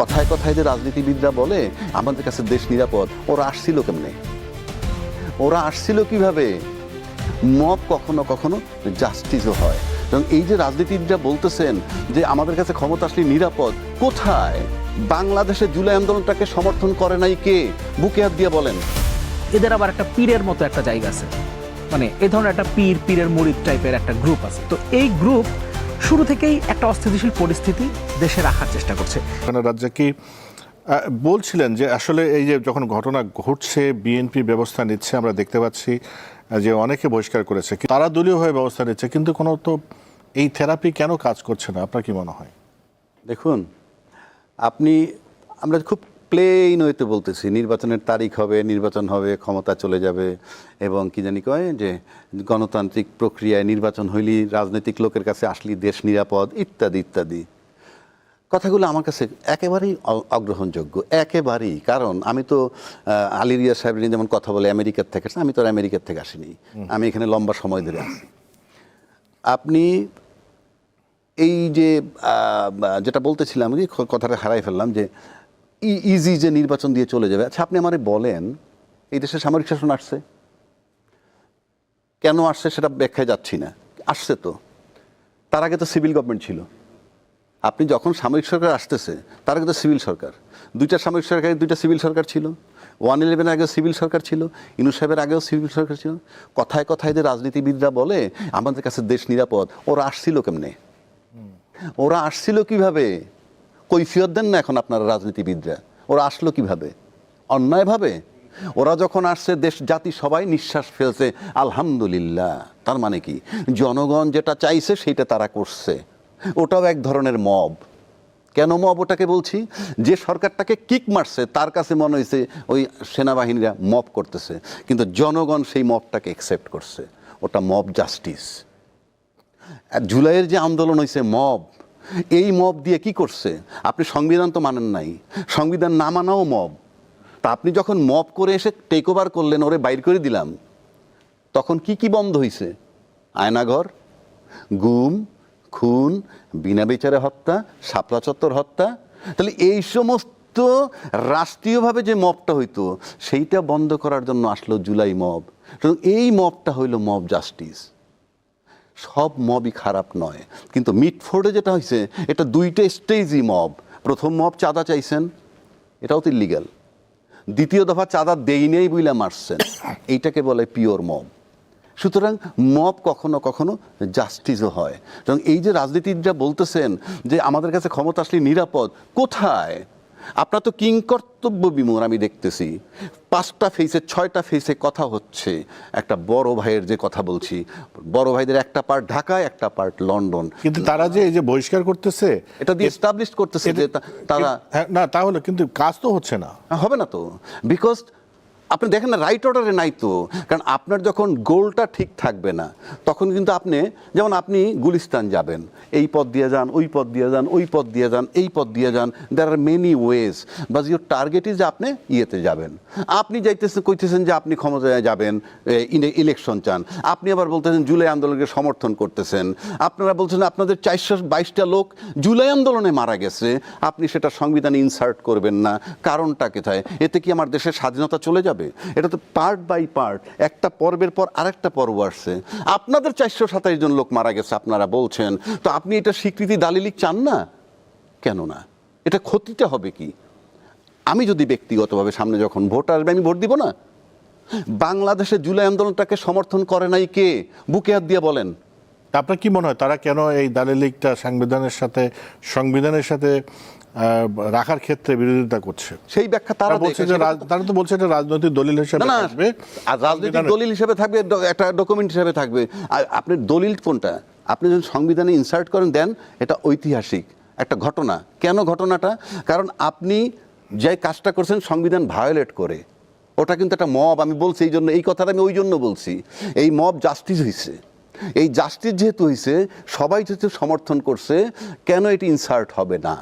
কথায় কথায় যে রাজনীতিবিদরা বলে, আমাদের কাছে দেশ নিরাপদ, ওরা আসছিল কেমনে? ওরা আসছিল কীভাবে? মব কখনো কখনো জাস্টিসও হয়। এবং এই যে রাজনীতিবিদরা বলতেছেন যে, আমাদের কাছে ক্ষমতা আসলে নিরাপদ, কোথায়? বাংলাদেশে জুলাই আন্দোলনটাকে সমর্থন করে নাই কে? বুকে হাত দিয়ে বলেন। এদের আবার একটা পীরের মতো একটা জায়গা আছে। মানে এ ধরনের একটা পীর, পীরের মুরিদ টাইপের একটা গ্রুপ আছে। তো এই গ্রুপ শুরু থেকেই একটা অস্থিতিশীল পরিস্থিতি দেশে রাখার চেষ্টা করছে। রাজ্জাকি বলছিলেন যে আসলে এই যে যখন ঘটনা ঘটছে বিএনপি ব্যবস্থা নিচ্ছে আমরা দেখতে পাচ্ছি যে অনেকে বহিষ্কার করেছে কি- তারা দলীয় হয়ে ব্যবস্থা নিচ্ছে কিন্তু কোনো তো এই থেরাপি কেন কাজ করছে না? আপনার কি মনে হয়? দেখুন আপনি আমরা খুব প্লেন হইতে বলতেছি। নির্বাচনের তারিখ হবে নির্বাচন হবে ক্ষমতা চলে যাবে এবং কি জানি কয় যে গণতান্ত্রিক প্রক্রিয়ায় নির্বাচন হইলি রাজনৈতিক লোকের কাছে আসলি দেশ নিরাপদ ইত্যাদি ইত্যাদি। কথাগুলো আমার কাছে একেবারেই অগ্রহণযোগ্য। একেবারেই। কারণ আমি তো আহ, আলী রিয়া সাহেব নিয়ে যেমন কথা বলে আমেরিকার থেকে আসছে, আমি তো আর আমেরিকার থেকে আসিনি। আমি এখানে লম্বা সময় ধরে আছি। আপনি এই যে যেটা বলতেছিলাম যে কথাটা হারাই ফেললাম যে ইজি যে নির্বাচন দিয়ে চলে যাবে। আচ্ছা আপনি আমারে বলেন, এই দেশে সামরিক শাসন আসছে? কেন আসছে সেটা ব্যাখ্যায় যাচ্ছি না। আসছে তো। তার আগে তো সিভিল গভর্নমেন্ট ছিল। আপনি যখন সামরিক সরকার আসতেছে, তার আগে তো সিভিল সরকার। দুইটা সামরিক সরকার, দুইটা সিভিল সরকার ছিল। ওয়ান ইলেভেনের আগেও সিভিল সরকার ছিল। ইনু সাহেবের আগেও সিভিল সরকার ছিল। কথায় কথায় যে রাজনীতিবিদরা বলে, আমাদের কাছে দেশ নিরাপদ। ওরা আসছিল কেমনে? ওরা আসছিল কীভাবে? কৈফিয়ত দেন না এখন আপনারা রাজনীতিবিদরা? ওরা আসলো কীভাবে? অন্যায়ভাবে ওরা যখন আসছে, দেশ, জাতি সবাই নিঃশ্বাস ফেলছে, আলহামদুলিল্লাহ। তার মানে কি? জনগণ যেটা চাইছে সেটা তারা করছে। ওটাও এক ধরনের মব। কেন মব ওটাকে বলছি? যে সরকারটাকে কিক মারছে, তার কাছে মনে হয়েছে ওই সেনাবাহিনীরা মব করতেছে। কিন্তু জনগণ সেই মবটাকে অ্যাকসেপ্ট করছে। ওটা মব জাস্টিস জুলাইয়ের যে আন্দোলন হয়েছে, মব এই মব দিয়ে কি করছে? আপনি সংবিধান তো মানেন নাই। সংবিধান না মানাও মব। তা আপনি যখন মব করে এসে টেক ওভার করলেন, ওরে বাইর করে দিলাম, তখন কি কি বন্ধ হয়েছে আয়নাঘর, গুম, খুন, বিনা বিচারে হত্যা, শাপলা চত্বর হত্যা। তাহলে এই সমস্ত রাষ্ট্রীয়ভাবে যে মবটা হইতো, সেইটা বন্ধ করার জন্য আসলো জুলাই মব। এই মবটা হইল মব জাস্টিস। সব মবই খারাপ নয়। কিন্তু মিটফোর্ডে যেটা হয়েছে এটা দুইটা স্টেজই মব। প্রথম মব চাঁদা চাইছেন, এটাও তো ইলিগাল দ্বিতীয় দফা চাঁদা দেই নেই বইলা মারছেন। এইটাকে বলে পিওর মব। সুতরাং মব কখনো কখনো জাস্টিসও হয়। এবং এই যে রাজনীতিবিদরা বলতেছেন যে আমাদের কাছে ক্ষমতা আসলে নিরাপদ, কোথায়? আপনার তো কিং কর্তব্য বিমূর আমি দেখতেছি। পাঁচটা ফেসে ছয়টা ফেসে কথা হচ্ছে। একটা বড় ভাইয়ের যে কথা বলছি বড় ভাইদের একটা পার্ট ঢাকায় একটা পার্ট লন্ডন। কিন্তু তারা যে এই যে বহিষ্কার করতেছে এটা দিয়ে এস্টাবলিশ করতেছে যে তারা হ্যাঁ, না তাহলে কিন্তু কাজ তো হচ্ছে না। হবে না তো। বিকজ আপনি দেখেন না রাইট অর্ডারে নাই তো। কারণ আপনার যখন গোলটা ঠিক থাকবে না, তখন কিন্তু আপনি, যেমন আপনি গুলিস্তান যাবেন, এই পথ দিয়ে যান, ওই পথ দিয়ে যান, ওই পথ দিয়ে যান, এই পথ দিয়ে যান দ্যার আর মেনি ওয়েজ বাস ইউর টার্গেট ইজ আপনি ইয়েতে যাবেন। আপনি যাইতেছেন, কইতেছেন যে আপনি ক্ষমতায় যাবেন ইলেকশন চান। আপনি আবার বলতেছেন জুলাই আন্দোলনকে সমর্থন করতেছেন। আপনারা বলছেন আপনাদের চারশো বাইশটা লোক জুলাই আন্দোলনে মারা গেছে, আপনি সেটা সংবিধানে ইনসার্ট করবেন না, কারণটা কোথায়? এতে কি আমার দেশের স্বাধীনতা চলে যাবে? এটা তো পার্ট বাই পার্ট একটা পর্বের পর আরেকটা পর্ব আসছে। আপনাদের চারশো সাতাইশ জন লোক মারা গেছে, আপনারা বলছেন। তো আপনি এটা স্বীকৃতি দালিলিক চান না? কেন না? এটা ক্ষতিটা হবে কি? আমি যদি ব্যক্তিগতভাবে সামনে যখন ভোট আসবে, আমি ভোট দিব না? বাংলাদেশে জুলাই আন্দোলনটাকে সমর্থন করে নাই কে? বুকে হাত দিয়ে বলেন। আপনার কি মনে হয়, তারা কেন এই দালিলিকটা সাংবিধানের সাথে, সংবিধানের সাথে রাখার ক্ষেত্রে বিরোধিতা করছে। সেই ব্যাখ্যা তারা বলছে যে তারা তো বলছে এটা রাজনৈতিক দলিল হিসেবে থাকবে। আর রাজনৈতিক দলিল হিসেবে থাকবে একটা ডকুমেন্ট হিসেবে থাকবে। আর আপনার দলিল কোনটা? আপনি যখন সংবিধানে ইনসার্ট করেন দেন এটা ঐতিহাসিক একটা ঘটনা। কেন ঘটনাটা? কারণ আপনি যে কাজটা করছেন সংবিধান ভায়োলেট করে। ওটা কিন্তু একটা মব আমি বলছি এই জন্য এই কথাটা আমি ওই জন্য বলছি। এই মব জাস্টিস হয়েছে এই জাস্টিস যেহেতু হয়েছে সবাই যেহেতু সমর্থন করছে কেন এটি ইনসার্ট হবে না?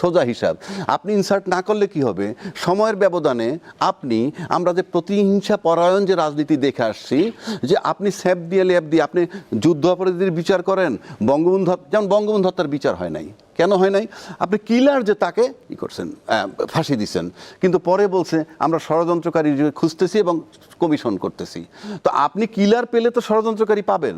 সোজা হিসাব। আপনি ইনসার্ট না করলে কি হবে? সময়ের ব্যবধানে আপনি, আমরা যে প্রতিহিংসা পরায়ণ যে রাজনীতি দেখে আসছি, যে আপনি স্যাপ দিয়ে ল্যাপ দিয়ে আপনি যুদ্ধ অপরাধীদের বিচার করেন বঙ্গবন্ধু যেমন বঙ্গবন্ধু হত্যার বিচার হয় নাই। কেন হয় নাই? আপনি কিলার যে তাকে ই করছেন ফাঁসি দিচ্ছেন কিন্তু পরে বলছে, আমরা ষড়যন্ত্রকারী খুঁজতেছি এবং কমিশন করতেছি। তো আপনি কিলার পেলে তো ষড়যন্ত্রকারী পাবেন।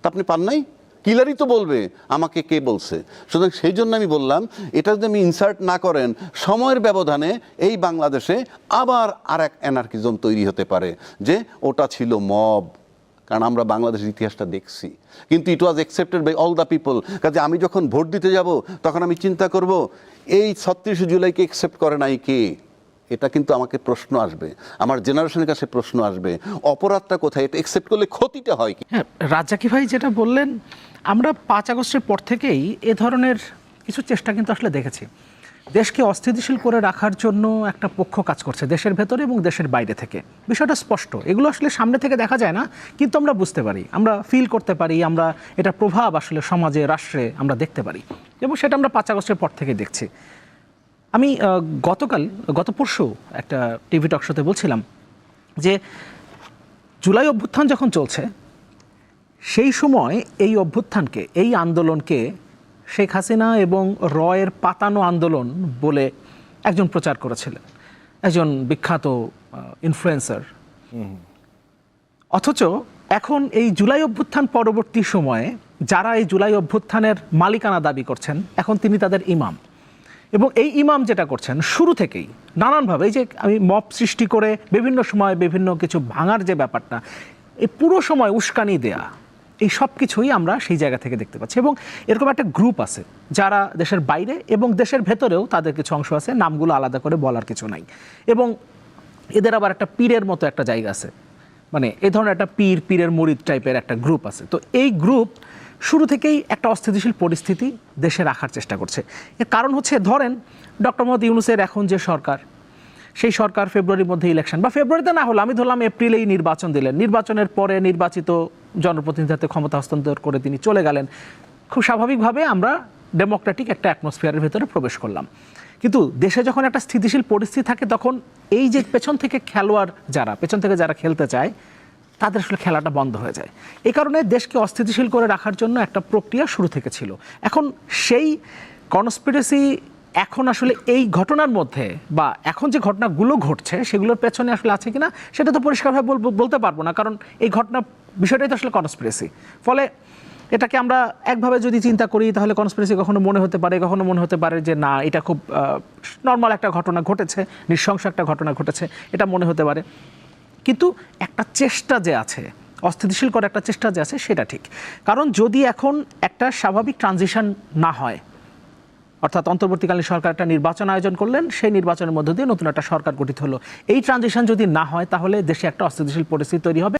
তা আপনি পান নাই? কিলারই তো বলবে আমাকে কে বলছে। সুতরাং সেই জন্য আমি বললাম, এটা যদি আমি ইনসার্ট না করেন, সময়ের ব্যবধানে এই বাংলাদেশে আবার আর এক অ্যানার্কিজম তৈরি হতে পারে, যে ওটা ছিল মব কারণ আমরা বাংলাদেশের ইতিহাসটা দেখছি। কিন্তু it was accepted by all the people কাজে আমি যখন ভোট দিতে যাব, তখন আমি চিন্তা করব, এই ছত্রিশে জুলাইকে অ্যাকসেপ্ট করে নাই কে? এটা কিন্তু আমাকে প্রশ্ন আসবে। আমার জেনারেশনের কাছে প্রশ্ন আসবে, অপরাধটা কোথায়? এটা অ্যাকসেপ্ট করলে ক্ষতিটা হয় কি? হ্যাঁ ভাই যেটা বললেন, আমরা পাঁচ আগস্টের পর থেকেই এ ধরনের কিছু চেষ্টা কিন্তু আসলে দেখেছি। দেশকে অস্থিতিশীল করে রাখার জন্য একটা পক্ষ কাজ করছে দেশের ভেতরে এবং দেশের বাইরে থেকে। বিষয়টা স্পষ্ট। এগুলো আসলে সামনে থেকে দেখা যায় না, কিন্তু আমরা বুঝতে পারি। আমরা ফিল করতে পারি, আমরা এটা প্রভাব আসলে সমাজে, রাষ্ট্রে আমরা দেখতে পারি। এবং সেটা আমরা পাঁচ আগস্টের পর থেকে দেখছি। আমি গতকাল, গত পরশু একটা টিভি টক শোতে বলছিলাম যে জুলাই অভ্যুত্থান যখন চলছে, সেই সময় এই অভ্যুত্থানকে, এই আন্দোলনকে শেখ হাসিনা এবং রয়ের পাতানো আন্দোলন বলে একজন প্রচার করেছিলেন। একজন বিখ্যাত ইনফ্লুয়েন্সার অথচ এখন এই জুলাই অভ্যুত্থান পরবর্তী সময়ে যারা এই জুলাই অভ্যুত্থানের মালিকানা দাবি করছেন, এখন তিনি তাদের ইমাম। এবং এই ইমাম যেটা করছেন, শুরু থেকেই নানানভাবে এই যে আমি মপ সৃষ্টি করে বিভিন্ন সময় বিভিন্ন কিছু ভাঙার যে ব্যাপারটা, এই পুরো সময় উস্কানি দেয়া, এই সব কিছুই আমরা সেই জায়গা থেকে দেখতে পাচ্ছি। এবং এরকম একটা গ্রুপ আছে যারা দেশের বাইরে এবং দেশের ভেতরেও তাদের কিছু অংশ আছে, নামগুলো আলাদা করে বলার কিছু নাই। এবং এদের আবার একটা পীরের মতো একটা জায়গা আছে। মানে এ ধরনের একটা পীর, পীরের মরিদ টাইপের একটা গ্রুপ আছে। তো এই গ্রুপ শুরু থেকেই একটা অস্থিতিশীল পরিস্থিতি দেশে রাখার চেষ্টা করছে। এর কারণ হচ্ছে, ধরেন, ডক্টর মোহাম্মদ ইউনুসের এখন যে সরকার, সেই সরকার ফেব্রুয়ারির মধ্যে ইলেকশন বা ফেব্রুয়ারিতে না হলো, আমি ধরলাম এপ্রিলেই নির্বাচন দিলেন। নির্বাচনের পরে নির্বাচিত জনপ্রতিনিধি হাতে ক্ষমতা হস্তান্তর করে তিনি চলে গেলেন। খুব স্বাভাবিকভাবে আমরা ডেমোক্রেটিক একটা অ্যাটমসফিয়ারের ভেতরে প্রবেশ করলাম। কিন্তু দেশে যখন একটা স্থিতিশীল পরিস্থিতি থাকে, তখন এই যে পেছন থেকে খেলোয়াড় যারা, পেছন থেকে যারা খেলতে চায় তাদের আসলে খেলাটা বন্ধ হয়ে যায়। এই কারণে দেশকে অস্থিতিশীল করে রাখার জন্য একটা প্রক্রিয়া শুরু থেকে ছিল এখন সেই কনস্পিরেসি এখন আসলে এই ঘটনার মধ্যে বা এখন যে ঘটনাগুলো ঘটছে, সেগুলোর পেছনে আসলে আছে কিনা, সেটা তো পরিষ্কারভাবে বলতে পারব না। কারণ এই ঘটনা বিষয়টাই তো আসলে কনস্পিরেসি ফলে এটাকে আমরা একভাবে যদি চিন্তা করি, তাহলে কনস্পিরেসি কখনো মনে হতে পারে, কখনো মনে হতে পারে যে, না, এটা খুব নর্মাল একটা ঘটনা ঘটেছে, নৃশংস একটা ঘটনা ঘটেছে, এটা মনে হতে পারে। কিন্তু একটা চেষ্টা যে আছে, অস্থিতিশীল করার একটা চেষ্টা যে আছে, সেটা ঠিক। কারণ যদি এখন একটা স্বাভাবিক ট্রানজিশন না হয়, অর্থাৎ অন্তর্বর্তীকালীন সরকার একটা নির্বাচন আয়োজন করলেন, সেই নির্বাচনের মধ্য দিয়ে নতুন একটা সরকার গঠিত হলো। এই ট্রানজিশন যদি না হয়, তাহলে দেশে একটা অস্থিতিশীল পরিস্থিতি তৈরি হবে।